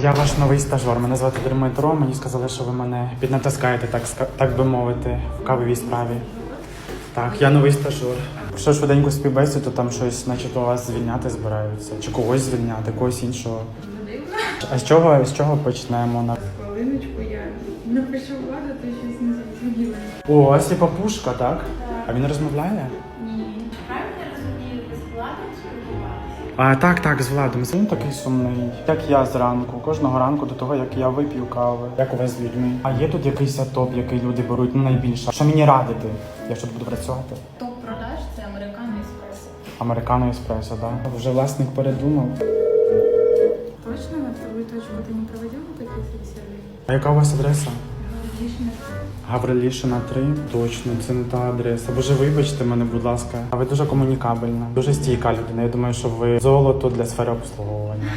Я ваш новий стажер. Мене звати Дмитро. Мені сказали, що ви мене піднатаскаєте, так, так би мовити, в кавовій справі. Так, я новий стажер. Що швиденько співбесіду, там щось, значить, у вас звільняти збираються. Чи когось звільняти, когось іншого. А з чого, з чого почнемо? На- Хвилиночку, я напишу владу, то щось не зрозуміла. О, ось і папушка, так? А він розмовляє? Ні. А, так, так, з Владом. Він такий сумний, як я зранку, кожного ранку до того, як я вип'ю кави. Як у вас з людьми? А є тут якийсь топ, який люди беруть ну, найбільше. Що мені радити, якщо буду працювати? Топ-продаж це американо еспресо. Американо еспресо, так? Вже власник передумав. Точно на вторую точку не проводил такие собеседования? А яка у вас адреса? Гаврилішина 3. Точно, це не та адреса. Боже, вибачте мене, будь ласка. А ви дуже комунікабельна, дуже стійка людина. Я думаю, що ви золото для сфери обслуговування.